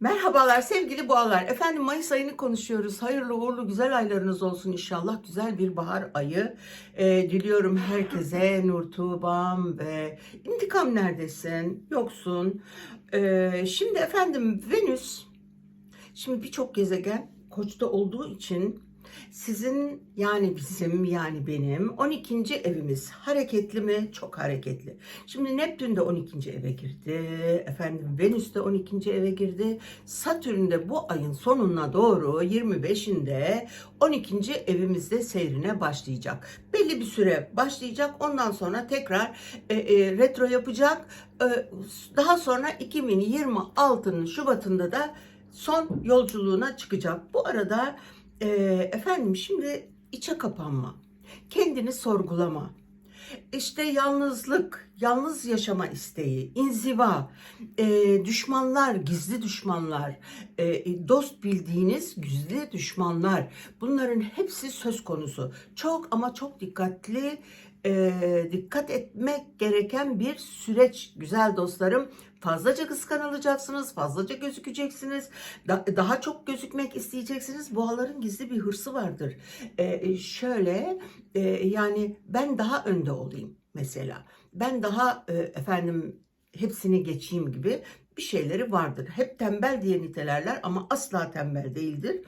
Merhabalar sevgili boğalar. Efendim Mayıs ayını konuşuyoruz. Hayırlı uğurlu güzel aylarınız olsun inşallah. Güzel bir bahar ayı. Ee, diliyorum herkese Nur Tuğbam ve intikam neredesin? Yoksun. Ee, şimdi efendim Venüs, şimdi birçok gezegen koçta olduğu için sizin yani bizim yani benim 12. evimiz hareketli mi? Çok hareketli. Şimdi Neptün de 12. eve girdi. Efendim Venüs de 12. eve girdi. Satürn de bu ayın sonuna doğru 25'inde 12. evimizde seyrine başlayacak. Belli bir süre başlayacak. Ondan sonra tekrar e, e, retro yapacak. E, daha sonra 2026'nın Şubat'ında da son yolculuğuna çıkacak. Bu arada e, efendim şimdi içe kapanma, kendini sorgulama, işte yalnızlık, yalnız yaşama isteği, inziva, e, düşmanlar, gizli düşmanlar, e, dost bildiğiniz gizli düşmanlar bunların hepsi söz konusu. Çok ama çok dikkatli e, dikkat etmek gereken bir süreç güzel dostlarım. Fazlaca kıskanılacaksınız, fazlaca gözükeceksiniz, da- daha çok gözükmek isteyeceksiniz. Boğaların gizli bir hırsı vardır. E, şöyle e, yani ben daha önde olayım mesela. Ben daha e, efendim hepsini geçeyim gibi bir şeyleri vardır. Hep tembel diye nitelerler ama asla tembel değildir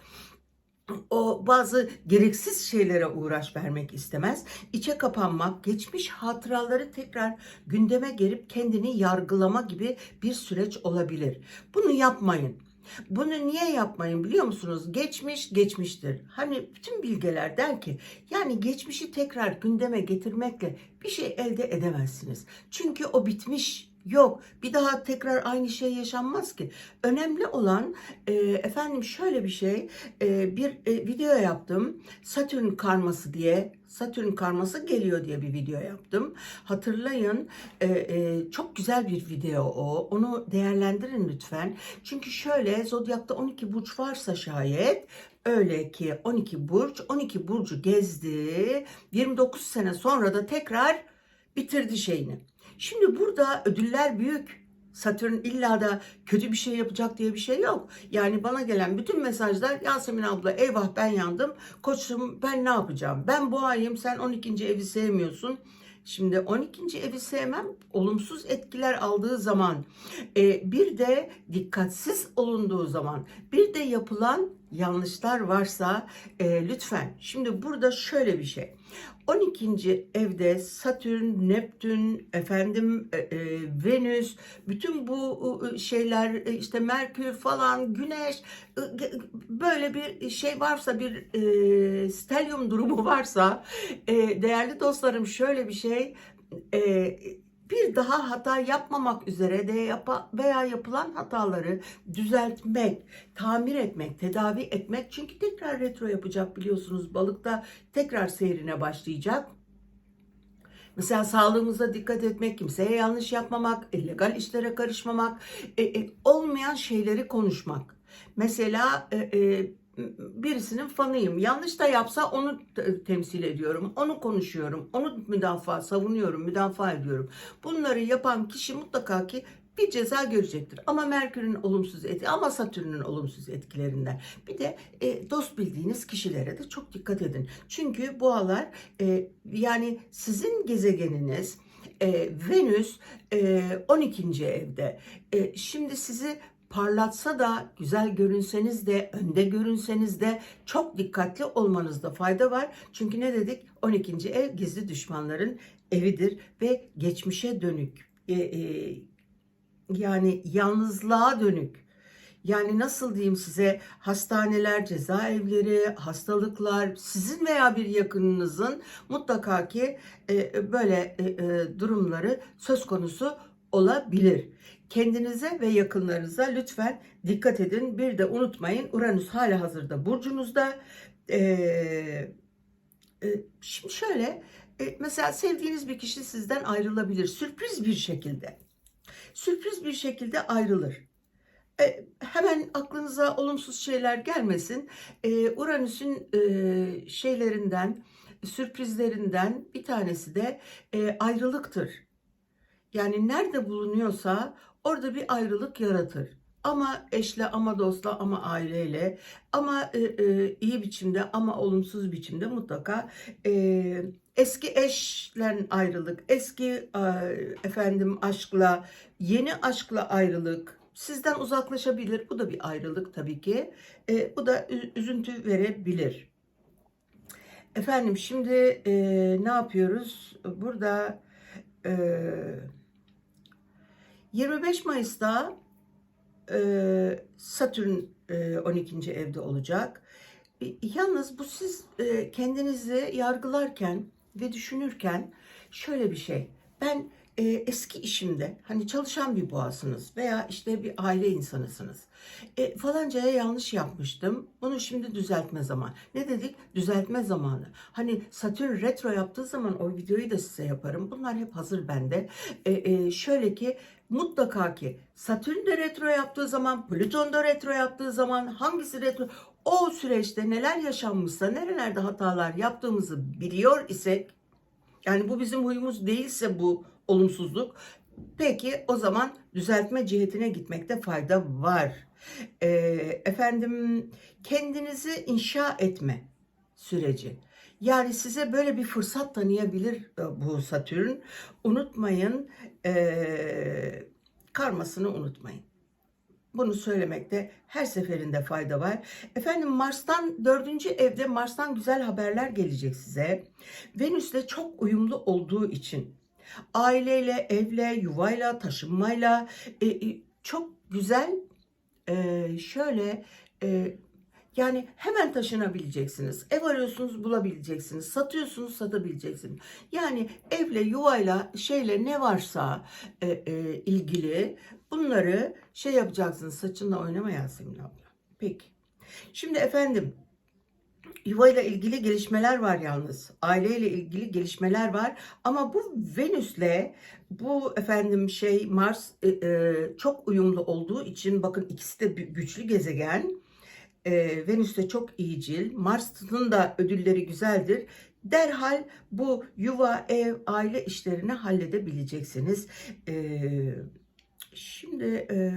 o bazı gereksiz şeylere uğraş vermek istemez. İçe kapanmak, geçmiş hatıraları tekrar gündeme gelip kendini yargılama gibi bir süreç olabilir. Bunu yapmayın. Bunu niye yapmayın biliyor musunuz? Geçmiş geçmiştir. Hani bütün bilgeler der ki yani geçmişi tekrar gündeme getirmekle bir şey elde edemezsiniz. Çünkü o bitmiş. Yok bir daha tekrar aynı şey yaşanmaz ki. Önemli olan e, efendim şöyle bir şey e, bir e, video yaptım Satürn karması diye Satürn karması geliyor diye bir video yaptım. Hatırlayın e, e, çok güzel bir video o. Onu değerlendirin lütfen. Çünkü şöyle zodyakta 12 burç varsa şayet öyle ki 12 burç 12 burcu gezdi. 29 sene sonra da tekrar bitirdi şeyini. Şimdi burada ödüller büyük. Satürn illa da kötü bir şey yapacak diye bir şey yok. Yani bana gelen bütün mesajlar Yasemin abla eyvah ben yandım. Koçum ben ne yapacağım? Ben boğayım sen 12. evi sevmiyorsun. Şimdi 12. evi sevmem olumsuz etkiler aldığı zaman e, bir de dikkatsiz olunduğu zaman bir de yapılan yanlışlar varsa e, lütfen şimdi burada şöyle bir şey 12. evde Satürn, Neptün, efendim e, e, Venüs, bütün bu e, şeyler e, işte Merkür falan, Güneş e, böyle bir şey varsa bir e, stelyum durumu varsa e, değerli dostlarım şöyle bir şey e, bir daha hata yapmamak üzere de yapa, veya yapılan hataları düzeltmek, tamir etmek, tedavi etmek. Çünkü tekrar retro yapacak biliyorsunuz. Balıkta tekrar seyrine başlayacak. Mesela sağlığımıza dikkat etmek, kimseye yanlış yapmamak, illegal işlere karışmamak, e, e, olmayan şeyleri konuşmak. Mesela e, e, birisinin fanıyım. Yanlış da yapsa onu te- temsil ediyorum. Onu konuşuyorum. Onu müdafaa, savunuyorum, müdafaa ediyorum. Bunları yapan kişi mutlaka ki bir ceza görecektir. Ama Merkür'ün olumsuz etki, ama Satürn'ün olumsuz etkilerinden. Bir de e, dost bildiğiniz kişilere de çok dikkat edin. Çünkü boğalar e, yani sizin gezegeniniz e, Venüs e, 12. evde. E, şimdi sizi parlatsa da güzel görünseniz de önde görünseniz de çok dikkatli olmanızda fayda var. Çünkü ne dedik? 12. ev gizli düşmanların evidir ve geçmişe dönük e, e, yani yalnızlığa dönük. Yani nasıl diyeyim size hastaneler, cezaevleri, hastalıklar sizin veya bir yakınınızın mutlaka ki e, böyle e, e, durumları söz konusu olabilir. Kendinize ve yakınlarınıza lütfen dikkat edin. Bir de unutmayın Uranüs hala hazırda burcunuzda. Ee, e, şimdi şöyle e, mesela sevdiğiniz bir kişi sizden ayrılabilir sürpriz bir şekilde. Sürpriz bir şekilde ayrılır. E, hemen aklınıza olumsuz şeyler gelmesin. E, Uranüs'ün e, şeylerinden, sürprizlerinden bir tanesi de e, ayrılıktır. Yani nerede bulunuyorsa orada bir ayrılık yaratır. ama eşle ama dostla ama aileyle ama e, e, iyi biçimde ama olumsuz biçimde mutlaka e, eski eşle ayrılık, eski e, efendim aşkla, yeni aşkla ayrılık sizden uzaklaşabilir. Bu da bir ayrılık tabii ki. E, bu da üzüntü verebilir. Efendim şimdi e, ne yapıyoruz? Burada 25 Mayıs'ta Satürn e, 12. evde olacak. E, Yalnız bu siz kendinizi yargılarken ve düşünürken şöyle bir şey. Ben e, eski işimde hani çalışan bir boğasınız veya işte bir aile insanısınız. E, falancaya yanlış yapmıştım. Bunu şimdi düzeltme zamanı. Ne dedik? Düzeltme zamanı. Hani Satürn retro yaptığı zaman o videoyu da size yaparım. Bunlar hep hazır bende. E, e, şöyle ki mutlaka ki Satürn de retro yaptığı zaman, Plüton da retro yaptığı zaman hangisi retro? O süreçte neler yaşanmışsa, nerelerde hatalar yaptığımızı biliyor isek, yani bu bizim huyumuz değilse bu olumsuzluk, peki o zaman düzeltme cihetine gitmekte fayda var. Ee, efendim kendinizi inşa etme süreci. Yani size böyle bir fırsat tanıyabilir e, bu Satürn. Unutmayın, e, karmasını unutmayın. Bunu söylemekte her seferinde fayda var. Efendim Mars'tan dördüncü evde Mars'tan güzel haberler gelecek size. Venüs'le çok uyumlu olduğu için aileyle, evle, yuvayla, taşınmayla e, e, çok güzel e, şöyle e, yani hemen taşınabileceksiniz. Ev arıyorsunuz bulabileceksiniz. Satıyorsunuz satabileceksiniz. Yani evle, yuvayla, şeyle ne varsa e, e, ilgili bunları şey yapacaksınız. Saçınla oynama Yasemin abla. Peki. Şimdi efendim yuvayla ilgili gelişmeler var yalnız. Aileyle ilgili gelişmeler var. Ama bu Venüs'le bu efendim şey Mars e, e, çok uyumlu olduğu için bakın ikisi de güçlü gezegen. E, Venüs de çok iyicil. Mars'ın da ödülleri güzeldir. Derhal bu yuva, ev, aile işlerini halledebileceksiniz. E, şimdi e,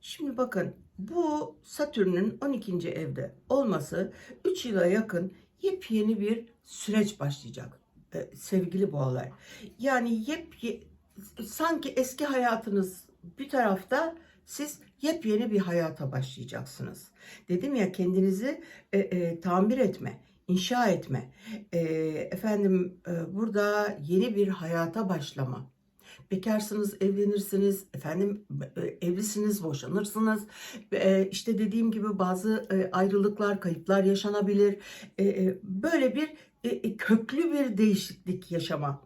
şimdi bakın bu Satürn'ün 12. evde olması 3 yıla yakın yepyeni bir süreç başlayacak e, sevgili boğalar. Yani yep sanki eski hayatınız bir tarafta siz yepyeni bir hayata başlayacaksınız. Dedim ya kendinizi e, e, tamir etme, inşa etme. E, efendim e, burada yeni bir hayata başlama. Bekarsınız, evlenirsiniz, efendim e, evlisiniz, boşanırsınız. E, işte dediğim gibi bazı e, ayrılıklar, kayıplar yaşanabilir. E, böyle bir köklü bir değişiklik yaşama.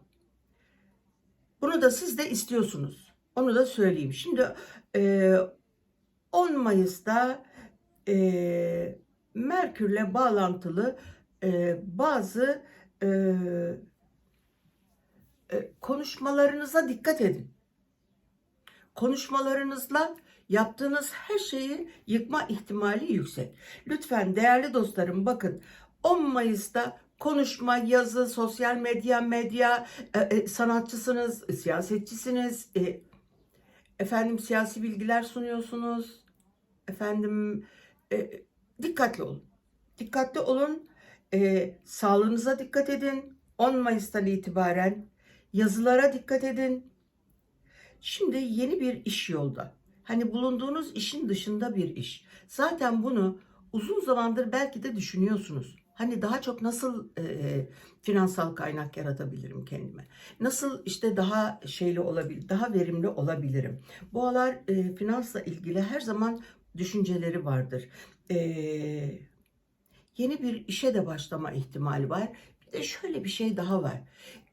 Bunu da siz de istiyorsunuz. Onu da söyleyeyim. Şimdi e, 10 Mayıs'ta Merkür'le bağlantılı bazı konuşmalarınıza dikkat edin. Konuşmalarınızla yaptığınız her şeyi yıkma ihtimali yüksek. Lütfen değerli dostlarım bakın 10 Mayıs'ta konuşma, yazı, sosyal medya, medya, e, e, sanatçısınız, siyasetçisiniz, e, efendim siyasi bilgiler sunuyorsunuz, efendim dikkatli olun. Dikkatli olun, sağlığınıza dikkat edin. 10 Mayıs'tan itibaren yazılara dikkat edin. Şimdi yeni bir iş yolda. Hani bulunduğunuz işin dışında bir iş. Zaten bunu uzun zamandır belki de düşünüyorsunuz. Hani daha çok nasıl e, finansal kaynak yaratabilirim kendime? Nasıl işte daha şeyli olabilir, daha verimli olabilirim? Boğalar e, finansla ilgili her zaman düşünceleri vardır. E, yeni bir işe de başlama ihtimali var. Bir de şöyle bir şey daha var.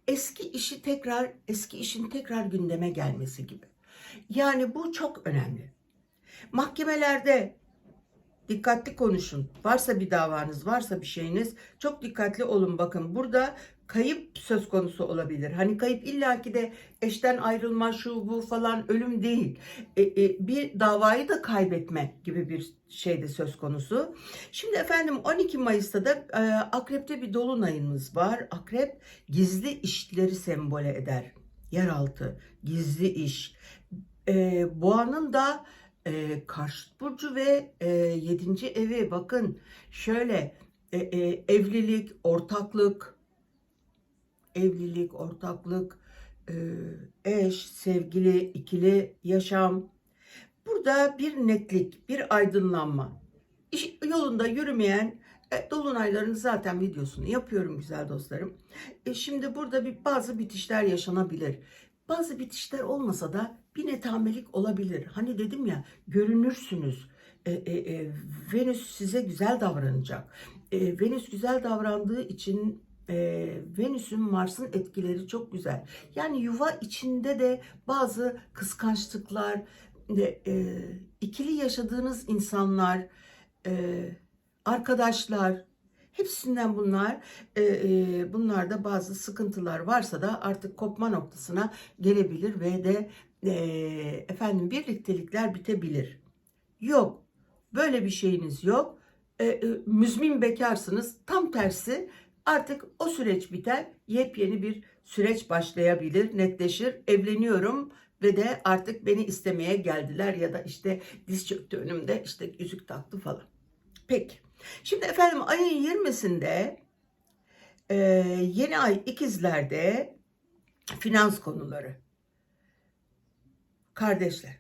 Eski işi tekrar, eski işin tekrar gündeme gelmesi gibi. Yani bu çok önemli. Mahkemelerde dikkatli konuşun. Varsa bir davanız, varsa bir şeyiniz çok dikkatli olun. Bakın burada kayıp söz konusu olabilir. Hani kayıp illaki de eşten ayrılma, şu bu falan ölüm değil. E, e, bir davayı da kaybetme gibi bir şey de söz konusu. Şimdi efendim 12 Mayıs'ta da e, Akrep'te bir dolunayımız var. Akrep gizli işleri sembole eder. Yeraltı, gizli iş, E, boğanın da e, karşıt burcu ve e, yedinci evi bakın şöyle e, e, evlilik, ortaklık, evlilik, ortaklık, e, eş, sevgili, ikili yaşam. Burada bir netlik, bir aydınlanma. İş yolunda yürümeyen e, dolunayların zaten videosunu yapıyorum güzel dostlarım. E, şimdi burada bir bazı bitişler yaşanabilir. Bazı bitişler olmasa da bir netamelik olabilir. Hani dedim ya görünürsünüz. E, e, e, Venüs size güzel davranacak. E, Venüs güzel davrandığı için e, Venüs'ün Mars'ın etkileri çok güzel. Yani yuva içinde de bazı kıskançlıklar, e, e, ikili yaşadığınız insanlar, e, arkadaşlar, hepsinden bunlar, e, e, bunlarda bazı sıkıntılar varsa da artık kopma noktasına gelebilir ve de e, efendim birliktelikler bitebilir. Yok, böyle bir şeyiniz yok. E, e, müzmin bekarsınız. Tam tersi artık o süreç biter. Yepyeni bir süreç başlayabilir, netleşir. Evleniyorum ve de artık beni istemeye geldiler ya da işte diz çöktü önümde işte yüzük taktı falan. Peki. Şimdi efendim ayın 20'sinde e, yeni ay ikizlerde finans konuları. Kardeşler.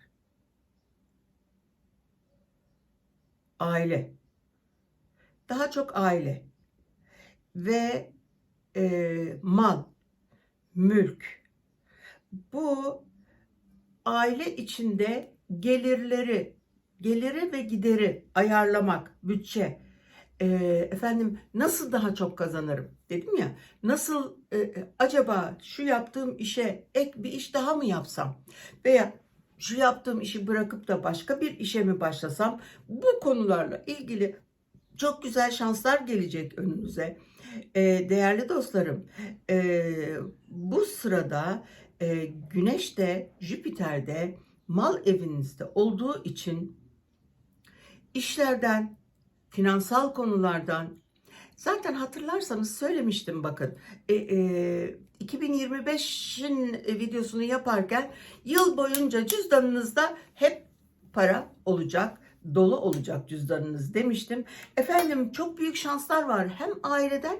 Aile. Daha çok aile. Ve e, mal, mülk. Bu aile içinde gelirleri, geliri ve gideri ayarlamak, bütçe. E, efendim nasıl daha çok kazanırım dedim ya. Nasıl e, e, acaba şu yaptığım işe ek bir iş daha mı yapsam veya şu yaptığım işi bırakıp da başka bir işe mi başlasam bu konularla ilgili çok güzel şanslar gelecek önünüze. E, değerli dostlarım e, bu sırada e, Güneş de Jüpiter de mal evinizde olduğu için işlerden, finansal konulardan zaten hatırlarsanız söylemiştim bakın e, e, 2025'in videosunu yaparken yıl boyunca cüzdanınızda hep para olacak dolu olacak cüzdanınız demiştim. Efendim çok büyük şanslar var hem aileden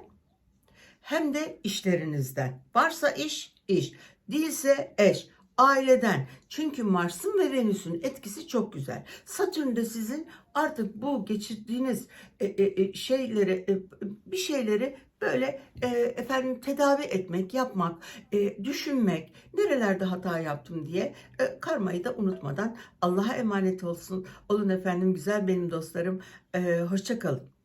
hem de işlerinizden. Varsa iş, iş. Değilse eş, aileden. Çünkü Mars'ın ve Venüs'ün etkisi çok güzel. Satürn de sizin artık bu geçirdiğiniz e, e, e, şeyleri, e, bir şeyleri böyle efendim tedavi etmek, yapmak, düşünmek, nerelerde hata yaptım diye karmayı da unutmadan Allah'a emanet olsun. Olun efendim güzel benim dostlarım. E, hoşça kalın.